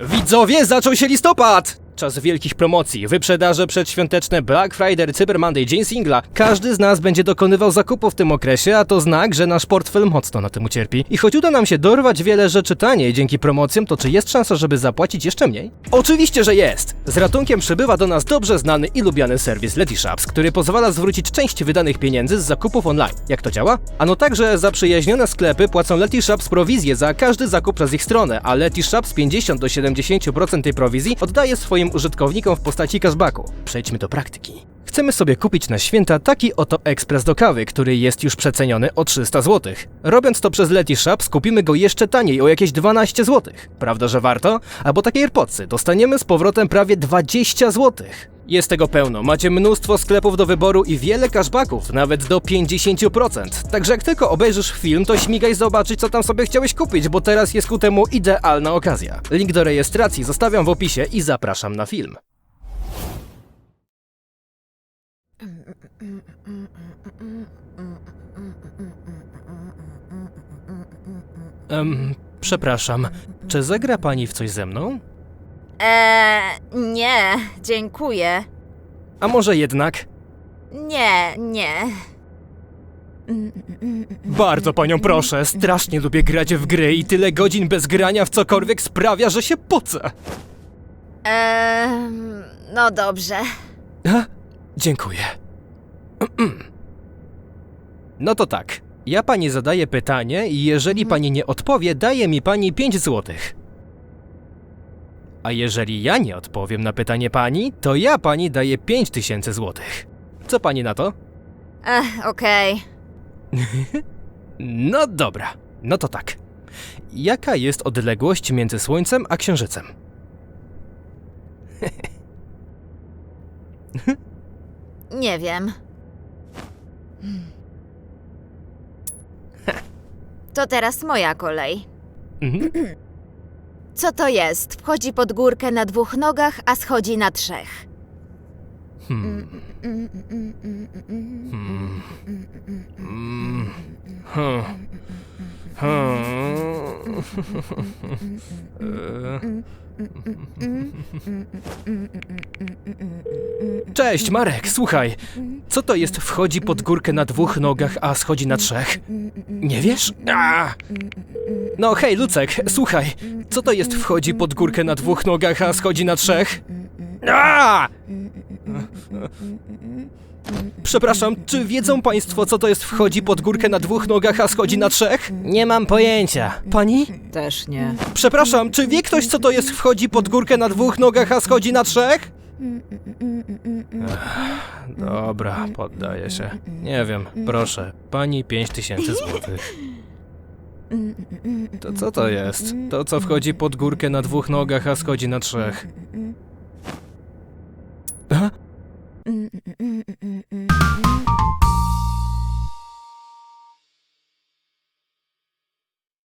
Widzowie, zaczął się listopad! Czas wielkich promocji, wyprzedaże przedświąteczne Black Friday, Cyber Monday, Dzień Singla. Każdy z nas będzie dokonywał zakupów w tym okresie, a to znak, że nasz portfel mocno na tym ucierpi. I choć uda nam się dorwać wiele rzeczy taniej dzięki promocjom, to czy jest szansa, żeby zapłacić jeszcze mniej? Oczywiście, że jest! Z ratunkiem przybywa do nas dobrze znany i lubiany serwis Letyshops, który pozwala zwrócić część wydanych pieniędzy z zakupów online. Jak to działa? Ano tak, że zaprzyjaźnione sklepy płacą Letyshops prowizję za każdy zakup przez ich stronę, a Letyshops 50 do 70% tej prowizji oddaje swoim użytkownikom w postaci cashbacku. Przejdźmy do praktyki. Chcemy sobie kupić na święta taki oto ekspres do kawy, który jest już przeceniony o 300 zł. Robiąc to przez Letyshops kupimy go jeszcze taniej o jakieś 12 zł. Prawda, że warto? Albo takie AirPodsy dostaniemy z powrotem prawie 20 zł. Jest tego pełno, macie mnóstwo sklepów do wyboru i wiele cashbacków, nawet do 50%. Także jak tylko obejrzysz film, to śmigaj zobaczyć, co tam sobie chciałeś kupić, bo teraz jest ku temu idealna okazja. Link do rejestracji zostawiam w opisie i zapraszam na film. Em, przepraszam, czy zagra pani w coś ze mną? Eee, nie, dziękuję. A może jednak? Nie, nie. Bardzo panią proszę, strasznie lubię grać w gry i tyle godzin bez grania w cokolwiek sprawia, że się pocę. Eee, no dobrze. A? Dziękuję. No to tak. Ja pani zadaję pytanie i jeżeli pani nie odpowie, daje mi pani 5 złotych. A jeżeli ja nie odpowiem na pytanie pani, to ja pani daję 5 tysięcy złotych. Co pani na to? Ech, okej. No dobra, no to tak. Jaka jest odległość między Słońcem a Księżycem? Nie wiem. To teraz moja kolej. Mhm. Co to jest? Wchodzi pod górkę na dwóch nogach, a schodzi na trzech. Cześć, Marek, słuchaj. Co to jest wchodzi pod górkę na dwóch nogach, a schodzi na trzech? Nie wiesz? No hej, Lucek, słuchaj. Co to jest wchodzi pod górkę na dwóch nogach, a schodzi na trzech? A! Przepraszam, czy wiedzą państwo, co to jest wchodzi pod górkę na dwóch nogach, a schodzi na trzech? Nie mam pojęcia. Pani? Też nie. Przepraszam, czy wie ktoś, co to jest wchodzi pod górkę na dwóch nogach, a schodzi na trzech? Ech, dobra, poddaję się. Nie wiem, proszę. Pani pięć tysięcy złotych. To co to jest? To, co wchodzi pod górkę na dwóch nogach, a schodzi na trzech.